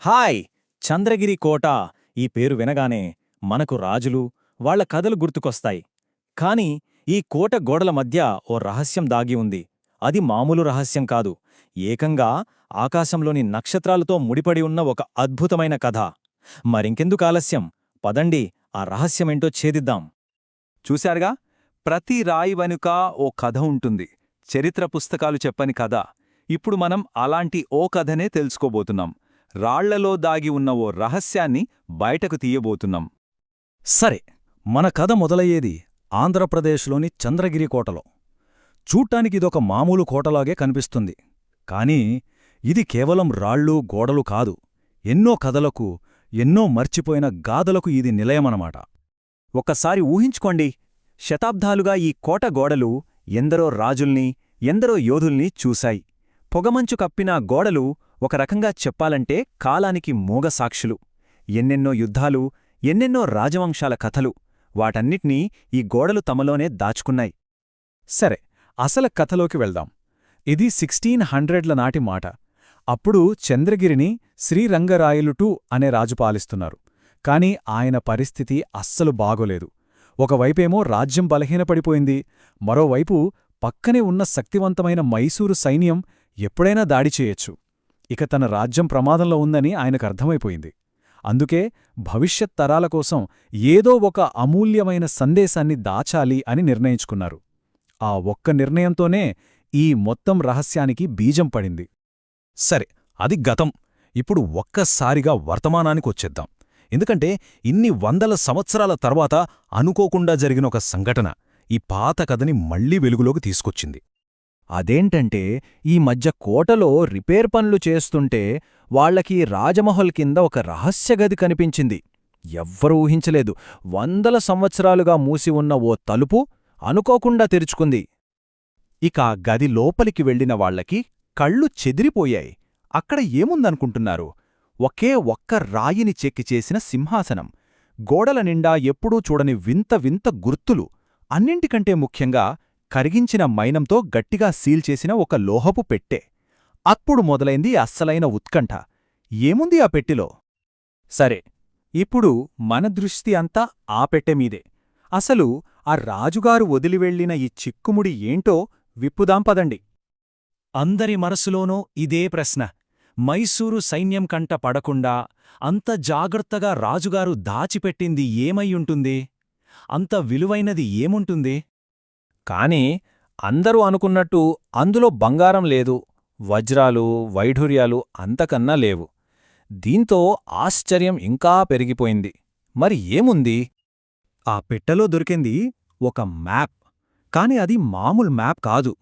Hi Chandragiri కోట. ఈ పేరు వినగానే మనకు రాజులు వాళ్ళ కథలు గుర్తుకొస్తాయి. కాని ఈ కోట గోడల మధ్య ఓ రహస్యం దాగి ఉంది. అది మామూలు రహస్యం కాదు. ఏకంగా ఆకాశంలోని నక్షత్రాలతో ముడిపడి ఉన్న ఒక అద్భుతమైన కథ. మరింకెందుకు ఆలస్యం? పదండి ఆ రహస్యమేంటో ఛేదిద్దాం. చూశారుగా? ప్రతి రాయి వెనుక ఓ కథ ఉంటుంది. చరిత్ర పుస్తకాలు చెప్పని కథ. ఇప్పుడు మనం అలాంటి ఓ కథనే తెలుసుకోబోతున్నాం. రాళ్ళలో దాగి ఉన్న ఓ రహస్యాన్ని బయటకు తీయబోతున్నాం. సరే మన కథ మొదలయ్యేది ఆంధ్రప్రదేశ్లోని చంద్రగిరి కోటలో. చూడ్టానికిదొక మామూలు కోటలాగే కనిపిస్తుంది. కాని ఇది కేవలం రాళ్ళు గోడలు కాదు. ఎన్నో కథలకు ఎన్నో మర్చిపోయిన గాథలకు ఇది నిలయమనమాట. ఒక్కసారి ఊహించుకోండి శతాబ్దాలుగా ఈ కోట గోడలు ఎందరో రాజుల్ని ఎందరో యోధుల్ని చూశాయి. పొగమంచు కప్పిన గోడలు ఒక రకంగా చెప్పాలంటే కాలానికి మూగ సాక్షులు. ఎన్నెన్నో యుద్ధాలు ఎన్నెన్నో రాజవంశాల కథలు వాటన్నిటినీ ఈ గోడలు తమలోనే దాచుకున్నాయి. సరే అసలు కథలోకి వెళ్దాం. ఇది సిక్స్టీన్ హండ్రెడ్ల నాటి మాట. అప్పుడు చంద్రగిరిని శ్రీరంగరాయలుటు అనే రాజు పాలిస్తున్నారు. కాని ఆయన పరిస్థితి అస్సలు బాగోలేదు. ఒకవైపేమో రాజ్యం బలహీనపడిపోయింది. మరోవైపు పక్కనే ఉన్న శక్తివంతమైన మైసూరు సైన్యం ఎప్పుడైనా దాడి చేయొచ్చు. ఇక తన రాజ్యం ప్రమాదంలో ఉందని ఆయనకు అర్థమైపోయింది. అందుకే భవిష్యత్ తరాల కోసం ఏదో ఒక అమూల్యమైన సందేశాన్ని దాచాలి అని నిర్ణయించుకున్నారు. ఆ ఒక్క నిర్ణయంతోనే ఈ మొత్తం రహస్యానికి బీజం పడింది. సరే అది గతం. ఇప్పుడు ఒక్కసారిగా వర్తమానానికొచ్చేద్దాం ఎందుకంటే ఇన్ని వందల సంవత్సరాల తర్వాత అనుకోకుండా జరిగిన ఒక సంఘటన ఈ పాత కథని మళ్ళీ వెలుగులోకి తీసుకొచ్చింది. అదేంటంటే ఈ మధ్య కోటలో రిపేర్ పనులు చేస్తుంటే వాళ్ళకి రాజమహల్ కింద ఒక రహస్య గది కనిపించింది. ఎవ్వరూ ఊహించలేదు. వందల సంవత్సరాలుగా మూసి ఉన్న ఓ తలుపు అనుకోకుండా తెరుచుకుంది. ఇక ఆ గది లోపలికి వెళ్ళిన వాళ్ళకి కళ్ళు చెదిరిపోయాయి. అక్కడ ఏముందనుకుంటున్నారు? ఒకే ఒక్క రాయిని చెక్కి చేసిన సింహాసనం. గోడల నిండా ఎప్పుడూ చూడని వింత వింత గుర్తులు. అన్నింటికంటే ముఖ్యంగా కరిగించిన మైనంతో గట్టిగా సీల్ చేసిన ఒక లోహపు పెట్టె. అప్పుడు మొదలైంది అస్సలైన ఉత్కంఠ. ఏముంది ఆ పెట్టెలో? సరే ఇప్పుడు మన దృష్టి అంతా ఆ పెట్టెమీదే అసలు ఆ రాజుగారు వదిలివెళ్ళిన ఈ చిక్కుముడి ఏంటో విప్పుదాం పదండి. అందరి మనసులోనూ ఇదే ప్రశ్న. మైసూరు సైన్యం కంట పడకుండా అంత జాగ్రత్తగా రాజుగారు దాచిపెట్టింది ఏమయ్యుంటుంది అంత విలువైనది ఏముంటుంది? కాని అందరూ అనుకున్నట్టు అందులో బంగారం లేదు వజ్రాలు వైఢూర్యాలు అంతకన్నా లేవు. దీంతో ఆశ్చర్యం ఇంకా పెరిగిపోయింది. మరి ఏముంది? ఆ పెట్టెలో దొరికింది ఒక మ్యాప్. కాని అది మామూలు మ్యాప్ కాదు.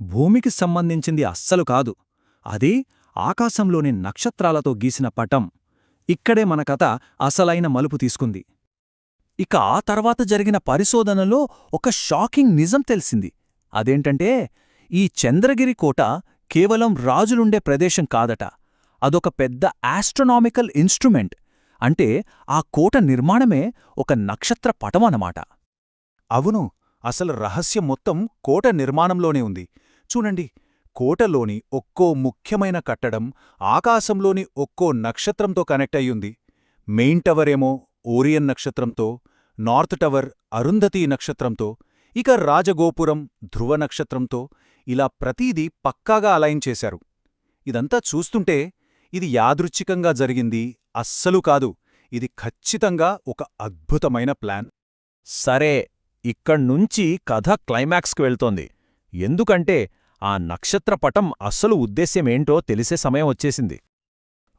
భూమికి సంబంధించింది అస్సలు కాదు. అది ఆకాశంలోని నక్షత్రాలతో గీసిన పటం. ఇక్కడే మన కథ అసలైన మలుపు తీసుకుంది. ఇక ఆ తర్వాత జరిగిన పరిశోధనలో ఒక షాకింగ్ నిజం తెలిసింది. అదేంటంటే ఈ చంద్రగిరి కోట కేవలం రాజులుండే ప్రదేశం కాదట. అదొక పెద్ద ఆస్ట్రనామికల్ ఇన్స్ట్రుమెంట్ అంటే ఆ కోట నిర్మాణమే ఒక నక్షత్ర పటమనమాట అవును అసలు రహస్యం మొత్తం కోట నిర్మాణంలోనే ఉంది. చూడండి కోటలోని ఒక్కో ముఖ్యమైన కట్టడం ఆకాశంలోని ఒక్కో నక్షత్రంతో కనెక్ట్ అయ్యుంది. మెయింటవరేమో ఓరియన్ నక్షత్రంతో నార్త్ టవర్ అరుంధతీ నక్షత్రంతో ఇక రాజగోపురం ధ్రువ నక్షత్రంతో ఇలా ప్రతీదీ పక్కాగా అలైన్ చేశారు. ఇదంతా చూస్తుంటే ఇది యాదృచ్ఛికంగా జరిగింది అస్సలు కాదు. ఇది ఖచ్చితంగా ఒక అద్భుతమైన ప్లాన్. సరే ఇక్కడ్నుంచి కథ క్లైమాక్స్కి వెళ్తోంది. ఎందుకంటే ఆ నక్షత్రపటం అస్సలు ఉద్దేశ్యమేంటో తెలిసే సమయం వచ్చేసింది.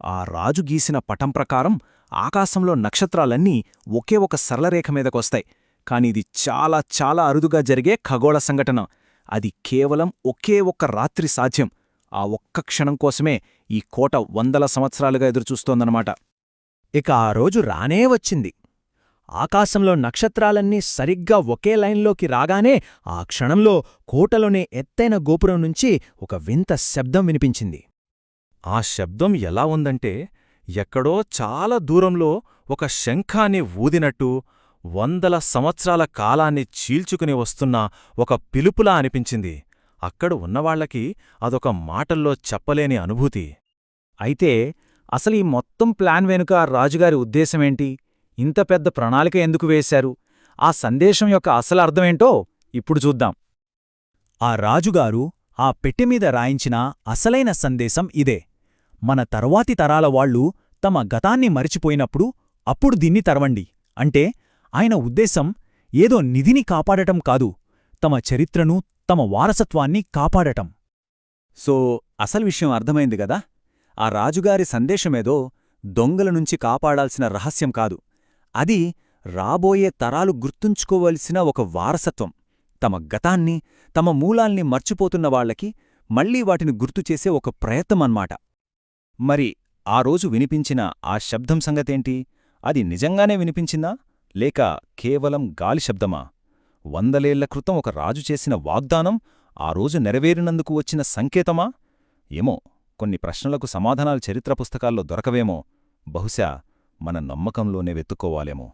ఆ రాజు గీసిన పటం ప్రకారం ఆకాశంలో నక్షత్రాలన్నీ ఒకే ఒక సరళరేఖ మీదకొస్తాయి. కాని ఇది చాలా చాలా అరుదుగా జరిగే ఖగోళ సంఘటన. అది కేవలం ఒకే ఒక్క రాత్రి సాధ్యం. ఆ ఒక్క క్షణం కోసమే ఈ కోట వందల సంవత్సరాలుగా ఎదురుచూస్తోందన్నమాట. ఇక ఆ రోజు రానే వచ్చింది. ఆకాశంలో నక్షత్రాలన్నీ సరిగ్గా ఒకే లైన్లోకి రాగానే ఆ క్షణంలో కోటలోనే ఎత్తైన గోపురం నుంచి ఒక వింత శబ్దం వినిపించింది. ఆ శబ్దం ఎలా ఉందంటే ఎక్కడో చాలా దూరంలో ఒక శంఖాన్ని ఊదినట్టు వందల సంవత్సరాల కాలాన్ని చీల్చుకుని వస్తున్న ఒక పిలుపులా అనిపించింది. అక్కడ ఉన్నవాళ్ళకి అదొక మాటల్లో చెప్పలేని అనుభూతి. అయితే అసలు ఈ మొత్తం ప్లాన్ వెనుక రాజుగారి ఉద్దేశమేంటి? ఇంత పెద్ద ప్రణాళిక ఎందుకు వేశారు? ఆ సందేశం యొక్క అసలు అర్థమేంటో ఇప్పుడు చూద్దాం. ఆ రాజుగారు ఆ పెట్టెమీద రాయించిన అసలైన సందేశం ఇదే. మన తర్వాతి తరాల వాళ్ళు తమ గతాన్ని మరిచిపోయినప్పుడు అప్పుడు దీన్ని తరవండి. అంటే ఆయన ఉద్దేశం ఏదో నిధిని కాపాడటం కాదు తమ చరిత్రను తమ వారసత్వాన్ని కాపాడటం. సో అసలు విషయం అర్థమైంది గదా ఆ రాజుగారి సందేశమేదో దొంగల నుంచి కాపాడాల్సిన రహస్యం కాదు. అది రాబోయే తరాలు గుర్తుంచుకోవలసిన ఒక వారసత్వం. తమ గతాన్ని తమ మూలాల్ని మర్చిపోతున్న వాళ్ళకి మళ్ళీ వాటిని గుర్తుచేసే ఒక ప్రయత్నమన్మాట మరి ఆ రోజు వినిపించిన ఆ శబ్దం సంగతేంటి? అది నిజంగానే వినిపించిందా? లేక కేవలం గాలి శబ్దమా? వందలేళ్ళ క్రితం ఒక రాజు చేసిన వాగ్దానం ఆ రోజు నెరవేరినందుకు వచ్చిన సంకేతమా? ఏమో కొన్ని ప్రశ్నలకు సమాధానాలు చరిత్ర పుస్తకాల్లో దొరకవేమో. బహుశా మన నమ్మకంలోనే వెతుక్కోవాలేమో.